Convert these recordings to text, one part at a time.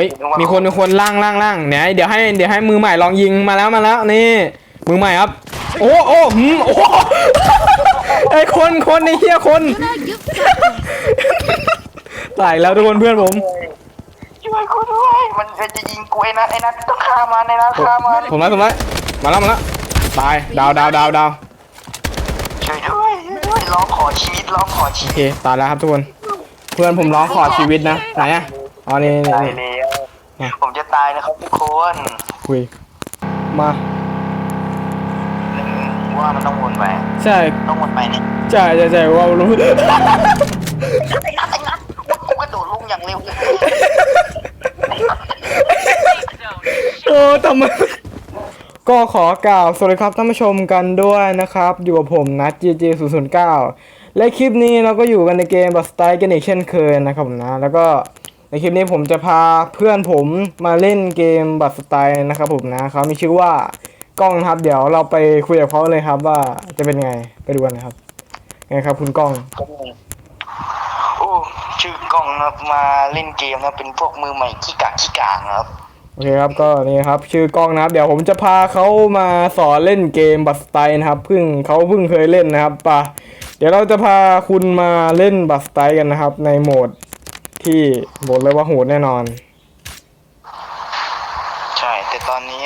ฮ้ยมีคนมีคนล่างล่างล่างเดี๋ยวเดี๋ยวให้เดี๋ยวให้มือใหม่ลองยิงมาแล้วมาแล้วนี่มือใหม่ครับ โอ้โอ้หืมโอ้ไอ้คนคนไอ้เหี้ยคนตายแล้วทุกคนเพื่อนผมช่วยกูด้วยมันจะยิงกูไอ้นัทไอ้นัทต้องฆ่ามันไอ้นัทฆ่ามันผมแล้วผมแล้วมาแล้วมาแล้วตายดาวดาวดาวดาวช่วยด้วยช่วยด้วยร้องขอชีวิตร้องขอชีโอวิตเคตายแล้วครับทุกคน เพื่อนผมร้องขอชีวิตนะไหนอะอ๋อนี่นี่ตายนี่แล้ว ผมจะตายนะครับทุกคนคุยมาอืมว่ามันต้องวนไปใช่ต้องวนไปเนี่ยใช่ใช่ใช่ว่ารู้ไอ้นัทไอ้นัทว่ากูกระโดดลงอย่างเร็วเลยโอ้ทำไมก็ขอกล่าวสวัสดีครับท่านผู้ชมกันด้วยนะครับ อยู่กับผมนัท GG 0 0 9และคลิปนี้เราก็อยู่กันในเกมบัสไตกันอีกเช่นเคยนะครับผมนะ แล้วก็ ในคลิปนี้ผมจะพาเพื่อนผมมาเล่นเกมบัสไตนะครับผมนะเขามีชื่อว่ากล้องนะครับ เดี๋ยวเราไปคุยกับเขาเลยครับ ว่าจะเป็นไงไปดูกันนะครับไงครับ คุณกล้องโอ้ชื่อกล้องนะครับมาเล่นเกมนะเป็นพวกมือใหม่ขี้กากขี้กางนะครับโอเคครับก็นี่ครับ ชื่อกล้องนะครับ เดี๋ยวผมจะพาเขามาสอนเล่นเกมบัสไตนะครับเพิ่งเขาเพิ่งเคยเล่นนะครับปะเดี๋ยวเราจะพาคุณมาเล่นบัสไตกันนะครับ ในโหมด ที่บอกเลยว่าโหดแน่นอน ใช่ แต่ตอนนี้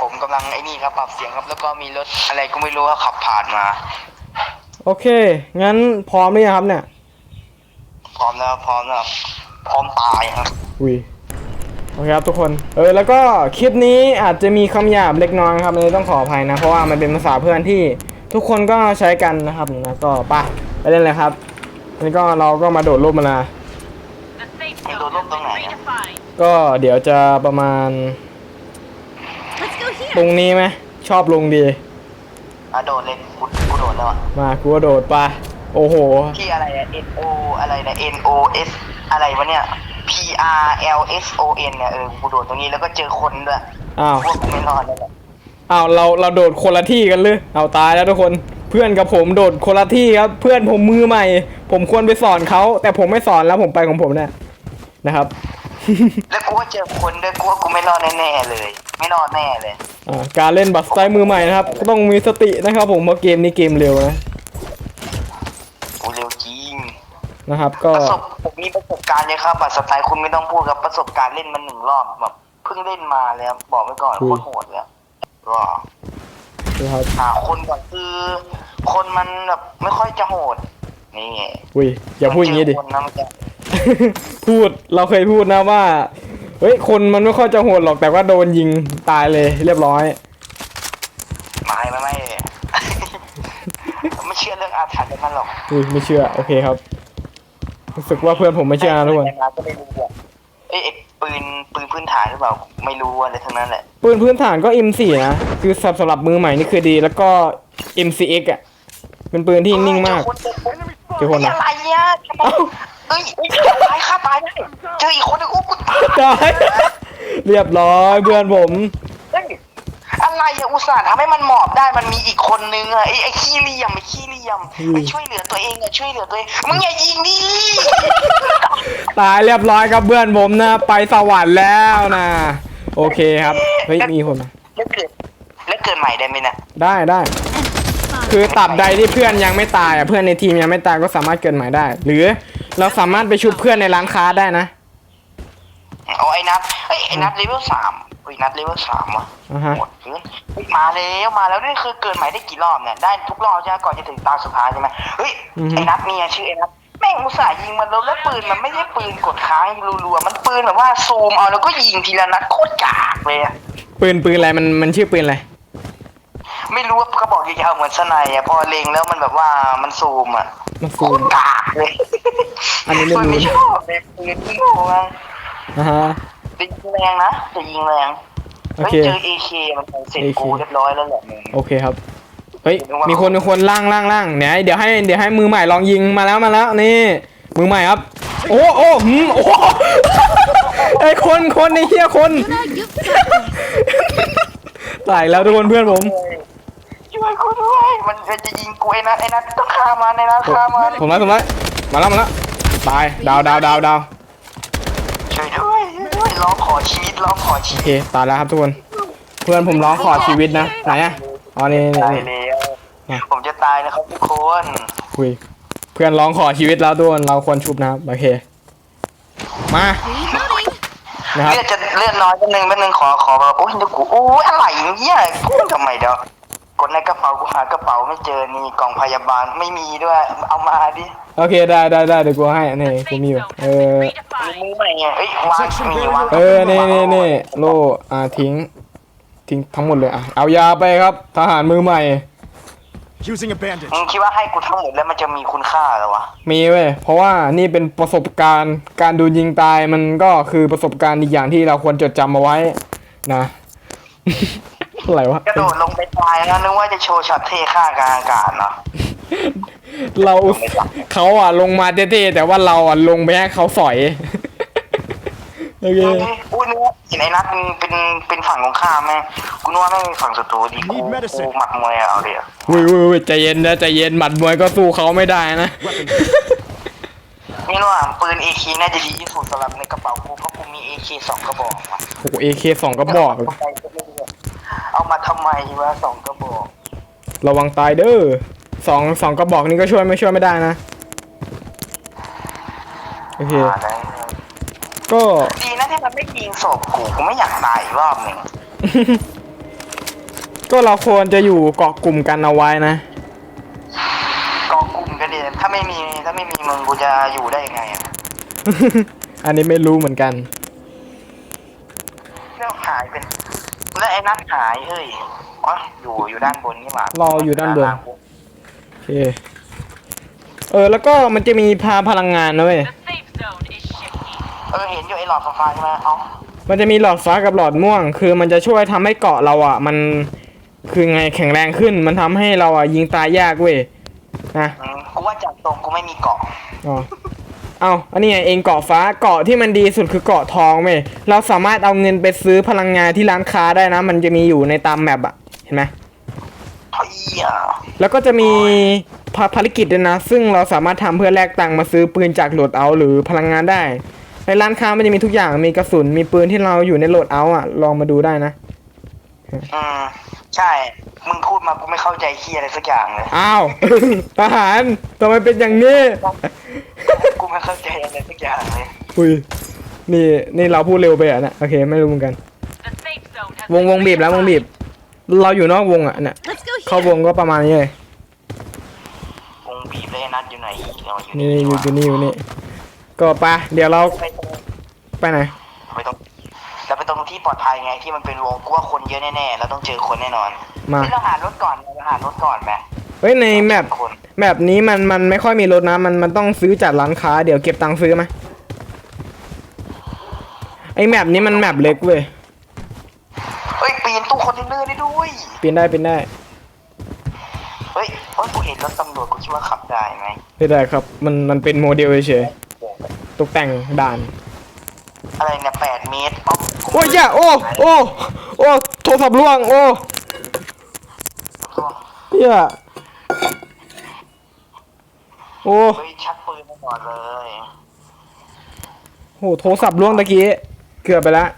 ผมกำลังไอ้นี่ครับปรับเสียงครับ แล้วก็มีรถอะไรก็ไม่รู้ว่าขับผ่านมา โอเค งั้นพร้อมหรือยังครับเนี่ย พร้อมแล้วพร้อมแล้วพร้อมตายครับอุ้ยโอเคครับทุกคน เออแล้วก็คลิปนี้อาจจะมีคำหยาบเล็กน้อยครับอันนี้ต้องขออภัยนะ เพราะว่ามันเป็นภาษาเพื่อนที่ทุกคนก็ใช้กันนะครับนะก็ไปไปเล่นเลยครับอันนี้ก็เราก็มาโดดร่มมานะมันโดนลบตรงไหนอะ ก็เดี๋ยวจะประมาณ Let's go here. ตรงนี้ไหมชอบลงดีอะโดดเลยกูกูโดดแล้วอะมากูก็โดดไปโอ้โห ที่อะไรอะ N O อะไรนะ N O S อะไรวะเนี่ย P R L S O N เนี่ยเออกูโดดตรงนี้แล้วก็เจอคนด้วยอ้าวพวกกูไม่รอดแล้วแหละอ้าวเราเราโดดคนละที่กันเลยเอาตายแล้วทุกคนเพื่อนกับผมโดดคนละที่ครับ เพื่อนผมมือใหม่ ผมควรไปสอนเขาแต่ผมไม่สอนแล้วผมไปของผมเนี่ยนะครับ แล้วกูก็เจอคนด้วยกูว่ากูไม่รอดแน่ๆเลย ไม่รอดแน่เลย อ่าการเล่นบัตรสไตล์มือใหม่นะครับก็ต้องมีสตินะครับผมเพราะเกมนี้เกมเร็วนะกูเร็วจริงนะครับ ก็ประสบผมมีประสบการณ์เยอะครับบัตรสไตล์คุณไม่ต้องพูดครับประสบการณ์เล่นมันหนึ่งรอบแบบเพิ่งเล่นมาเลยครับบอกไว้ก่อนโคตรโหดเลยอะก็นะครับหาคนก่อนคือ คนมันแบบไม่ค่อยจะโหดนี่อุ้ยอย่าพูดอย่างนี้ดิ มันเจคนนะมันจะ พูดเราเคยพูดนะว่า เฮ้ย คนมันไม่ค่อยจะโหดหรอกแต่ว่าโดนยิงตายเลย เรียบร้อย ไม่ไม่ไม่ ไม่เชื่อเรื่องอาถรรพ์มันหรอกอุ้ยไม่เชื่อ โอเคครับรู้สึกว่าเพื่อนผมไม่เชื่อนะทุกคนก็ไม่รู้อะเอ้ยไอ้ปืนปืนพื้นฐานหรือเปล่าไม่รู้อะไรทั้งนั้นแหละ ปืนพื้นฐานก็ M4 นะ คือสำสำหรับมือใหม่นี่คือดี แล้วก็ MCX อะ เป็นปืนที่นิ่งมากเจอคนเจอคนเจอคนอะไรเนี่ยทำไม เอ้ยเอ้ยตายฆ่าตายได้เจออีกคนนึงโอ้กูตายตายเรียบร้อยเพื่อนผม เฮ้ยอะไรอะอุตส่าห์ทำให้มันหมอบได้มันมีอีกคนนึงอะไอ้ไอ้ขี้เหลี่ยมไอ้ขี้เหลี่ยมไอ้ช่วยเหลือตัวเองอะช่วยเหลือตัวเองมึงอย่ายิงดิตายเรียบร้อยครับเพื่อนผมนะไปสวรรค์แล้วนะโอเคครับเฮ้ยมีคนมาแล้วเกิดแล้วเกิดใหม่ได้ไหมนี่ยได้ได้คือตราบใดที่เพื่อนยังไม่ตายอะเพื่อนในทีมยังไม่ตายก็สามารถเกิดใหม่ได้ หรือ เราสามารถไปชุบเพื่อนในร้านค้าได้นะเอาไอ้นัทเฮ้ยไอ้นัทเลเวลสามเฮ้ยนัทเลเวลสามวะอ่าฮะหมดเกินเฮ้ยมาแล้วมาแล้วนี่คือเกิดใหม่ได้กี่รอบเนี่ยได้ทุกรอบใช่ไหมก่อนจะถึงตาสุดท้ายใช่ไหมเฮ้ยไอ้นัทเนี่ยชื่อไอ้นัทแม่งอุตส่าห์ยิงมันแล้วแล้วปืนมันไม่ใช่ปืนกดค้างรัวๆมันปืนแบบว่าซูมเอาแล้วก็ยิงทีละนัดโคตรกากเลยอะปืนปืนอะไรมันมันชื่อปืนอะไรไม่รู้ว่ากระบอกยาวๆเหมือนสไนด์อะพอเล็งแล้วมันแบบว่ามันซูมอะ มันโคซูมตรกากเลยอันนี้ไม่รู้ปืไม่ชอบเลยปืนที่โง่มากอ่าฮะจะยิงแรงนะจะยิงแรงโอเฮ้ยเค เจอเอเคมันเสร็จ AK กูเรียบร้อยแล้วแหละมึง โอเคครับ เฮ้ย มีคนมีคนล่างล่างล่างเดี๋ยวให้เดี๋ยวให้เดี๋ยวให้มือใหม่ลองยิงมาแล้วมาแล้วนี่ มือใหม่ครับ โอ้โอ้หืมโอ้ไอ้คนคนไอ้เหี้ยคน Gonna get back. ตายแล้วทุกคนเพื่อนผม ช่วยกูด้วย มันจะยิงกูไอ้นัทไอ้นัทต้องฆ่ามันไอ้นัทฆ่ามันผมแล้วผมแล้วมาแล้วมาแล้วตายดาวดาวดาวดาวช่วยด้วยช่วยด้วยร้ร้องขอชีวิตร้องขอชีโอวิตเคตายแล้วครับทุกคน เพื่อนผมร้องขอชีวิตนะไหนอะอ๋อนี่นี่ตายนี่ แล้วไง ผมจะตายนะครับทุกคนคุยเพื่อนร้องขอชีวิตแล้วทุกคนเราควรชุบนะครับโอเคมา Reloading. นะครับ เลือดจะเลือดน้อยแป๊บนึงแป๊บนึงขอขอแบบโอ้ยเดี๋ยวกูโอ้ยอะไรอย่างเงี้ยพูดทำไมเดี๋ยว กดในกระเป๋ากูหากระเป๋าไม่เจอนี่กล่องพยาบาลไม่มีด้วย เอามาดิโอเคได้ได้ได้เดี๋ยวกูให้นี่กูมีอยู่เออมือใหม่ไงเอ้ยวางมีวางเออนี่นี่นี่โลอ่าทิ้ง ทิ้งทั้งหมดเลยอะเอายาไปครับ ทหารมือใหม่ Using a bandage. มึงคิดว่าให้กูทั้งหมดแล้วมันจะมีคุณค่าเหรอวะมีเว้ยเพราะว่านี่เป็นประสบการณ์การโดนยิงตายมันก็คือประสบการณ์อีกอย่างที่เราควรจดจำเอาไว้นะ อะไรวะ กระโดดลงไปตายนะนึกว่าจะโชว์ช็อตเท่ข้างกลางอากาศเนาะเราเขาอะลงมาเท่ๆแต่ว่าเราอะลงไปให้เขาสอยโอเคอุ้ยนึกว่าเห็นไอ้นัทมึงเป็นเป็นฝั่งของข้ามไหมกูนึกว่าไม่ฝั่งศัตรูดีกู Need medicine กูหมัดมวยอะเอาเดี๋ยววุ้ยวุ้ยวุ้ยใจเย็นนะใจเย็นหมัดมวยก็สู้เขาไม่ได้นะนี่ระหว่างปืน AK น่าจะดีที่สุดสำหรับในกระเป๋ากูเพราะกูมี AK สองกระบอกว่ะโอ้เอเคสองกระบอก เอามาทำไมวะสองกระบอกระวังตายเด้อสองสองกระบอกนี้ก็ช่วยไม่ช่วยไม่ได้นะโอเคมาได้ก็ดีนะที่มันไม่ยิงศพกูกูไม่อยากตายอีกรอบหนึ่งก็เราควรจะอยู่เกาะกลุ่มกันเอาไว้นะกองกลุ่มกันดีถ้าไม่มีถ้าไม่มีมึงกูจะอยู่ได้ยังไงอะ อันนี้ไม่รู้เหมือนกัน แล้วหายเป็นแล้วไอ้นัทหายเฮ้ยอ๋ออยู่อยู่ด้านบนนี่หว่ารออยู่ด้านบน โอเค เออ แล้วก็มันจะมีพาพลังงานนะเว้ย The safe zone is shifty. เออเห็นอยู่ไอ้หลอดฟ้าๆใช่ไหมเอ้ามันจะมีหลอดฟ้ากับหลอดม่วง คือมันจะช่วยทำให้เกาะเราอะ มันคือไงแข็งแรงขึ้น มันทำให้เราอะยิงตายยากเว้ย นะ อืมกูว่าจากตรงกูไม่มีเกาะ อ๋อ เอาอันนี้ไงเองเกาะฟ้าเกาะที่มันดีสุดคือเกาะทองเว้ยเราสามารถเอาเงินไปซื้อพลังงานที่ร้านค้าได้นะ มันจะมีอยู่ในตามแมปอะเห็นไหมเฮียแล้วก็จะมีภาภารกิจด้วยนะ ซึ่งเราสามารถทำเพื่อแลกตังค์มาซื้อปืนจากโหลดเอาท์หรือพลังงานได้ ในร้านค้ามันจะมีทุกอย่างมีกระสุนมีปืนที่เราอยู่ในโหลดเอาท์อะลองมาดูได้นะอืม ใช่ มึงพูดมากูไม่เข้าใจเฮียอะไรสักอย่างเลย อ้าว ทหารทำไมเป็นอย่างนี้ กูไม่เข้าใจอะไรสักอย่างเลย อุ้ยนี่นี่เราพูดเร็วไปอะนะโอเคไม่รู้เหมือนกัน The safe zone has วงวงบีบแล้ววงบีบ เราอยู่นอกวงอะเนี่ย Let's go เข้าว here. งก็ประมาณนี้เลยวงบีบเลยนัดอยู่ไหนเราอยู่นี่อยู่อยู่นี่อยู่นี่ ก็ไปเดี๋ยวเราไปตรงไปไหนไปตรงเราไป ตรงที่ปลอดภัยไงที่มันเป็นวงกูว่าคนเยอะแน่ๆเราต้องเจอคนแน่นอนมาเฮ้ยเราหารถก่อนเราหารถก่อนไหมเฮ้ยในแมปคนแบบนี้มันมันไม่ค่อยมีรถนะมันมันต้องซื้อจากร้านค้าเดี๋ยวเก็บตังค์ซื้อไหมไอแมปนี้มันแมปเล็กเว้ยเฮ้ยปีนตู้คอนเทนเนอร์ได้ด้วยปีนได้ปีนได้เฮ้ยเฮ้ยกูเห็นรถตำรวจกูคิดว่าขับได้ไหมไม่ได้ครับ มันมันเป็นโมเดลเฉยๆตกแต่งด่านอะไรเนี่ยแปดเมตรอ๋อโอ้ยอย่าโอ้โอ้โอ้โทรศัพท์ล่วงโอ้เหี้ยโอ้เฮ้ยชักปืนมาก่อนเลยโหโทรศัพท์ล่วงตะกี้เกือบไปแล้ว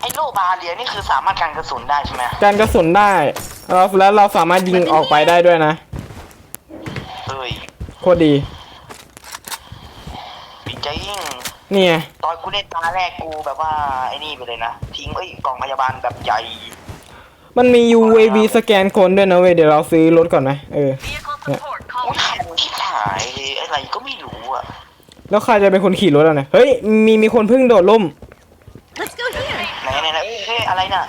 ไอ้โล่บาเรียนี่คือสามารถกันกระสุนได้ใช่ไหมการกระสุนได้แล้วแล้วเราสามารถยิงออกไปได้ด้วยนะเฮ้ยโคตรดี ปีจริง นี่ไงตอนกูเล่นตาแรกกูแบบว่าไอ้นี่ไปเลยนะ ทิ้งเอ้ยกล่องพยาบาลแบบใหญ่ มันมี UAV สแกนคนด้วยนะเว้ยเดี๋ยวเราซื้อรถก่อนไหมเออ Vehicle support อุ้ย calling ขันที่หายอะไรก็ไม่รู้อะแล้วใครจะเป็นคนขี่รถอะเนี่ยเฮ้ยมีมีคนเพิ่งโดดล่ม Let's go here. ไหนไหนไหนเอ้ยเฮ้ยอะไรน่ะ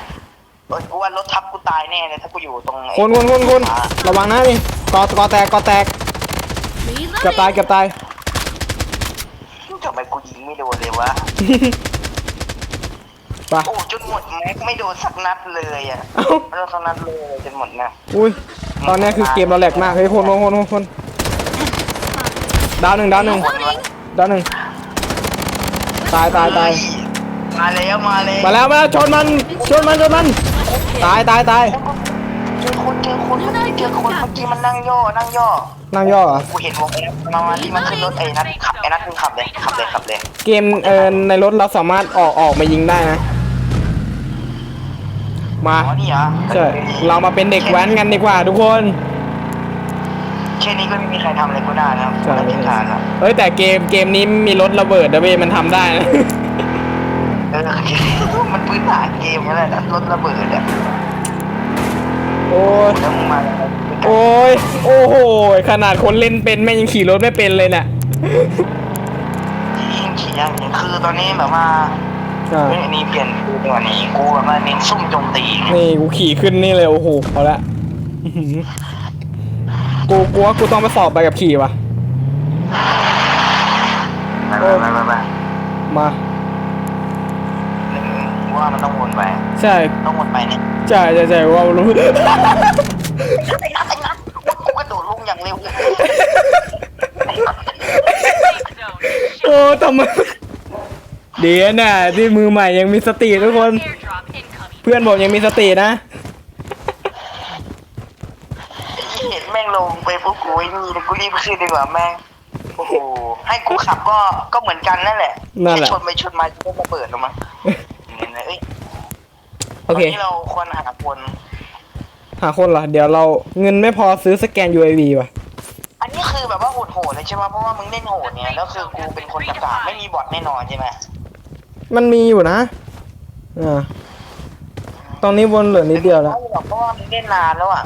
เอ้ยกูว่ารถทับกูตายแน่เลยถ้ากูอยู่ตรงไอ้คนคนคนคนระวังนะนี่กอกอแตกกอแตกเกือบตาย Reloading. เกือบตายทำ ไมกูยิงไม่โดนเลยวะ ไปโอ้จนหมดแม็กไม่โดนสักนัดเลยอะเอ้าไม่โดนสักนัดเลยจนหมดนะอุ้ยตอนเนี้ยคือเกมเราแหลกมากเฮ้ยคนคนคนคนคนดาวหนึ่งดาวหนึ่ง Reloading. ดาวหนึ่งตายตายตายมาแล้วมาแล้วมาแล้วมาแล้วชนมันชนมันชนมัน ตายตายตายเจอคนเจอคนเมื่อกี้เจอคนเมื่อกี้มันนั่งย่อนั่งย่อนั่งย่อเหรอกูเห็นวงไอ้นัทมามาที่มันขึ้นรถไอ้นัทขับไอ้นัทมึงขับเลยขับเลยขับเลยเกมเออในรถเราสามารถออกออกมายิงได้นะ มาอ๋อนี่เหรอใช่เรามาเป็นเด็กแว้นกันดีกว่าทุกคนแค่นี้ก็ไม่มีใครทำอะไรกูได้นะครับใช่ไม่ทานแล้วเฮ้ยแต่เกมเกมนี้มีรถระเบิดนะเว้ยมันทำได้นะเออมันพื้นฐานเกมนั่นแหละรถระเบิดอะโอ้ ยแล้วมึงมาโอ้ยโอ้โหขนาดคนเล่นเป็นแม่งยังขี่รถไม่เป็นเลยน่ะยิงขี่ยังยิงคือตอนนี้แบบว่าใช่เฮ้ยอันนี้เปลี่ยนคือตัวนี้กูแบบว่าเน้นซุ่มโจมตีไงนี่กูขี่ขึ้นนี่เลยโอ้โหเอาละอื้อหือกูกูว่ากูต้องไปสอบใบกับขี่ว่ะ ไปไปไปไปไปมาหนึ่งกู ว่ามันต้องวนไปใช่ต้องวนไปเนี่ยใช่ใช่ใช่ว่ารู้ไอ้นัทไอ้นัทกูกระโดดลงอย่างเร็วเลย Safe zone is โอ้ทำไมเดี๋ยวน่ะที่มือใหม่ยังมีสติทุกคน airdrop incoming. เพื่อนบอกยังมีสตินะเห็นแม่งลงไปปุ๊บกูไอ้นี่เลยกูรีบขึ้นดีกว่าแม่งโอ้โหให้กูขับก็ก็เหมือนกันนั่นแหละนั่นแหละชนไปชนมาจะระเบิดหรอมั้ง เห็นไหมเอ้ยโอเคตนนี้เราควรหาคน หาคนเหรอ เดี๋ยวเราเงินไม่พอซื้อสแกน UAV ว่ะ อันนี้คือแบบว่าโหดๆเลยใช่ไหมเพราะว่ามึงเล่นโหดเนี่ยแล้วคือกูเป็นคนกระกาไม่มีบอทแน่นอนใช่ไหมมันมีอยู่นะ อ่า ตอนนี้วนเหลือนิดเดียวแล้วไม่หรอกเพราะว่ามึงเล่นนานแล้วอะ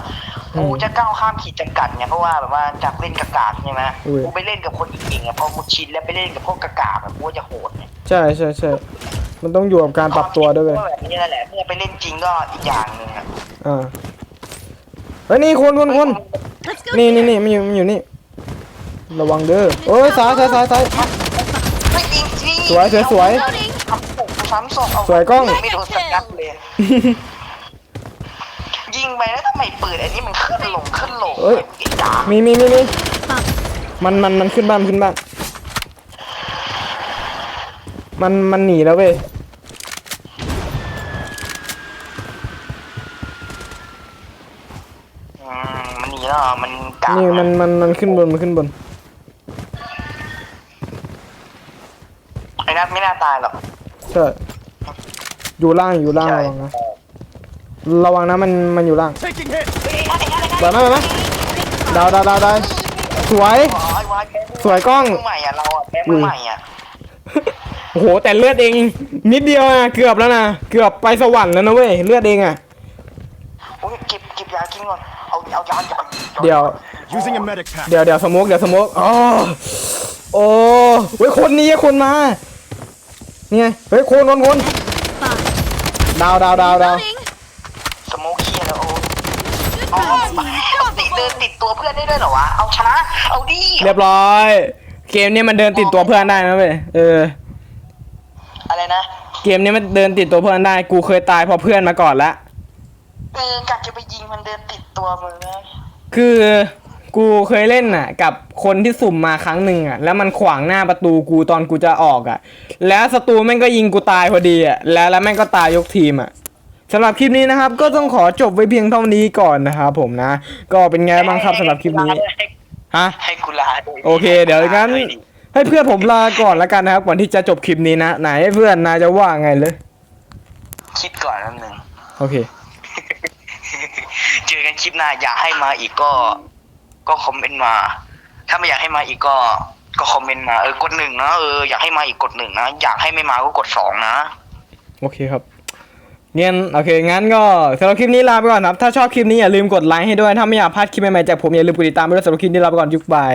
อืมกูจะก้าวข้ามขีดจำกัดเนี่ยเพราะว่าแบบว่าจากเล่นกากๆใช่ไหมอุ้ย กูไปเล่นกับคนเก่งๆอะพอกูชินแล้วไปเล่นกับพวกกากๆแบบกูก็จะโหดเนี่ยใช่ใช่ใช่ มันต้องอยู่กับการปรับตัวด้วยเว้ยก็แบบนี้นั่นแหละเมื่อไปเล่นจริงก็อีกอย่างหนึ่งอะอ่าเฮ้ยนี่คนคนคน Let's go นี่นี่ here. นี่มันอยู่มันอยู่นี่ ระวังเด้อเอ้ยซ้ายซ้ายซ้ายซ้าย ไม่จริงสิสวยสวยสวยทำศพกูซ้ำศพเอาสวยกล้อง ไม่โดนสักนัดเลย ยิงไปแล้วทำไมปืนอันนี้มันขึ้นลงขึ้นลงเอ้ยไอ้ด่ามีมีมีมีมันมันมันขึ้นบ้านมันขึ้นบ้าน มันมันหนีแล้วเว้ยอืมมันหนีแล้วเหรอมันกานี่มันมันมันขึ้นบนมันขึ้นบน ไอ้นัทไม่น่าตายหรอกใช่ อยู่ล่างอยู่ล่างใช่ระวังนะ ระวังนะมันมันอยู่ล่าง Taking hit. แบบนั้นแบบนั้นดาวดาวดาวดาวสวย อ๋อไอ้วายแม่มืสวยกล้อง มือใหม่อะเราอะแม่มือใหม่อะ โอ้โหแต่เลือดเอง นิดเดียวนะเกือบแล้วนะเกือบไปสวรรค์แล้วนะเว้ยเลือดเองอะโอ้ยเก็บเก็บยากินก่อนเอาเอายาก่อนเดี๋ยว Using a medic pack. เดี๋ยวเดี๋ยวสโมกเดี๋ยวสโมกอ๋อโอ้เฮ้ยคนนี้คนมาเนี่ยเฮ้ยคนคนคน Fine. ดาวดาวดาวดาว Loading. สโมกเคียแล้วโอ้เอาติดเดินติดตัวเพื่อนได้ด้วยเหรอวะเอาชนะเอาดิเรียบร้อย เกมนี้มันเดินติดตัวเพื่อนได้นะเว้ยเอออะไรนะ เกมนี้มันเดินติดตัวเพื่อนได้ กูเคยตายเพราะเพื่อนมาก่อนละเออกะจะไปยิงมันเดินติดตัวมึงนะคือกูเคยเล่นน่ะ กับคนที่สุ่มมาครั้งหนึ่งอะ แล้วมันขวางหน้าประตูกูตอนกูจะออกอะ แล้วศัตรูแม่งก็ยิงกูตายพอดีอะแล้วแล้วแม่งก็ตายยกทีมอะสำหรับคลิปนี้นะครับ ก็ต้องขอจบไว้เพียงเท่านี้ก่อนนะครับผมนะ ก็เป็นไงบ้างครับสำหรับคลิปนี้ ฮะ ให้กูลาด้วยโอเค เดี๋ยวงั้น ให้ เพื่อนผมลาก่อนแล้วกันนะครับก่อนที่จะจบคลิปนี้นะไหนเพื่อนนายจะว่าไงเลย คิดก่อนนิดนึง โอเค เจอกันคลิปหน้าอยากให้มาอีกก็ ก็คอมเมนต์มา ถ้าไม่อยากให้มาอีกก็ ก็คอมเมนต์มาเออกดหนึ่งนะเอออยากให้มาอีกกดหนึ่งนะอยากให้ไม่มาก็กดสองนะ โอเคครับงั้นโอเคงั้นก็สำหรับคลิปนี้ลาไปก่อนครับ ถ้าชอบคลิปนี้อย่าลืมกดไลค์ให้ด้วย ถ้าไม่อยากพลาดคลิปใหม่ๆจากผมอย่าลืมกดติดตามไปด้วยสำหรับคลิปนี้ลาไปก่อนยุคบาย